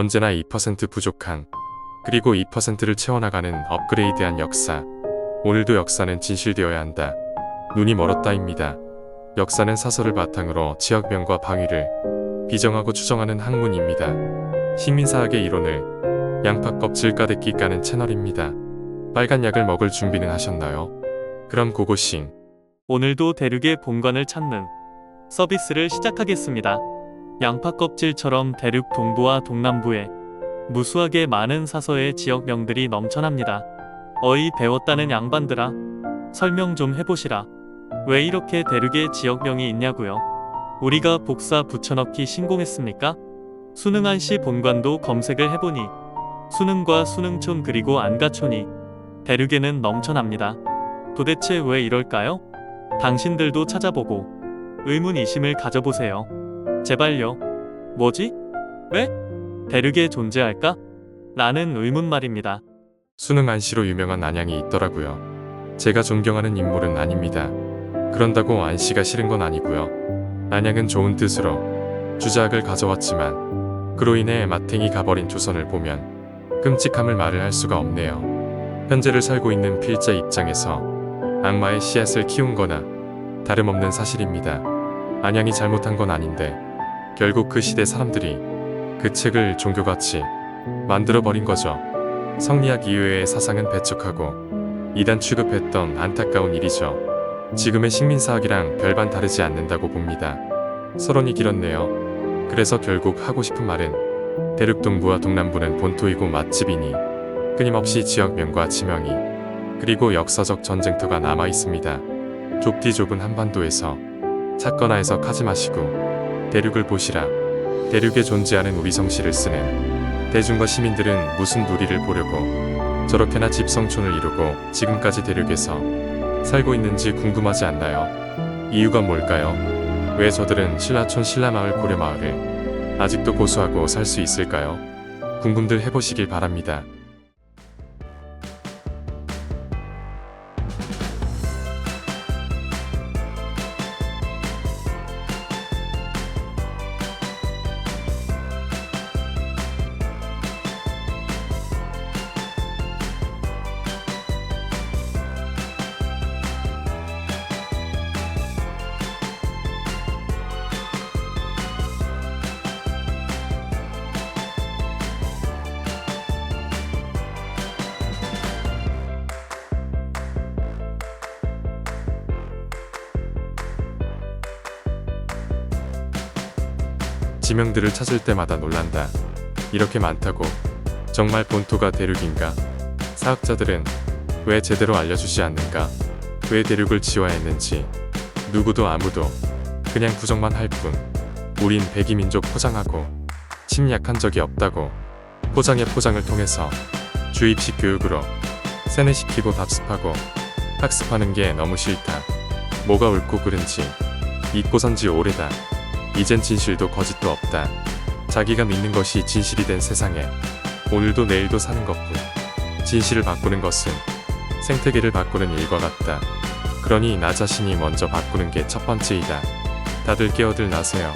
언제나 2% 부족한 그리고 2%를 채워나가는 업그레이드한 역사. 오늘도 역사는 진실되어야 한다. 눈이 멀었다입니다. 역사는 사설을 바탕으로 지역명과 방위를 비정하고 추정하는 학문입니다. 식민사학의 이론을 양파 껍질 까듣기 까는 채널입니다. 빨간 약을 먹을 준비는 하셨나요? 그럼 고고싱. 오늘도 대륙의 본관을 찾는 서비스를 시작하겠습니다. 양파 껍질처럼 대륙 동부와 동남부에 무수하게 많은 사서의 지역명들이 넘쳐납니다. 어이 배웠다는 양반들아, 설명 좀 해보시라. 왜 이렇게 대륙에 지역명이 있냐고요? 우리가 복사 붙여넣기 신공했습니까? 수능안시 본관도 검색을 해보니 수능과 수능촌 그리고 안가촌이 대륙에는 넘쳐납니다. 도대체 왜 이럴까요? 당신들도 찾아보고 의문이심을 가져보세요. 제발요. 뭐지? 왜? 대륙에 존재할까? 라는 의문 말입니다. 수능 안시로 유명한 안양이 있더라고요. 제가 존경하는 인물은 아닙니다. 그런다고 안시가 싫은 건 아니고요. 안양은 좋은 뜻으로 주작을 가져왔지만 그로 인해 마탱이 가버린 조선을 보면 끔찍함을 말을 할 수가 없네요. 현재를 살고 있는 필자 입장에서 악마의 씨앗을 키운 거나 다름없는 사실입니다. 안양이 잘못한 건 아닌데 결국 그 시대 사람들이 그 책을 종교같이 만들어버린 거죠. 성리학 이외의 사상은 배척하고 이단 취급했던 안타까운 일이죠. 지금의 식민사학이랑 별반 다르지 않는다고 봅니다. 서론이 길었네요. 그래서 결국 하고 싶은 말은 대륙 동부와 동남부는 본토이고 맛집이니 끊임없이 지역명과 지명이 그리고 역사적 전쟁터가 남아 있습니다. 좁디 좁은 한반도에서 찾거나 해석하지 마시고 대륙을 보시라. 대륙에 존재하는 우리 성씨를 쓰는 대중과 시민들은 무슨 누리를 보려고 저렇게나 집성촌을 이루고 지금까지 대륙에서 살고 있는지 궁금하지 않나요? 이유가 뭘까요? 왜 저들은 신라촌 신라마을 고려마을을 아직도 고수하고 살 수 있을까요? 궁금들 해보시길 바랍니다. 지명들을 찾을 때마다 놀란다. 이렇게 많다고 정말 본토가 대륙인가? 사학자들은 왜 제대로 알려주지 않는가? 왜 대륙을 지어야 했는지 누구도 아무도 그냥 부정만 할 뿐. 우린 백이민족 포장하고 침략한 적이 없다고 포장의 포장을 통해서 주입식 교육으로 세뇌시키고 답습하고 학습하는 게 너무 싫다. 뭐가 옳고 그른지 잊고 산지 오래다. 이젠 진실도 거짓도 없다. 자기가 믿는 것이 진실이 된 세상에 오늘도 내일도 사는 것뿐. 진실을 바꾸는 것은 생태계를 바꾸는 일과 같다. 그러니 나 자신이 먼저 바꾸는 게 첫 번째이다. 다들 깨어들 나세요.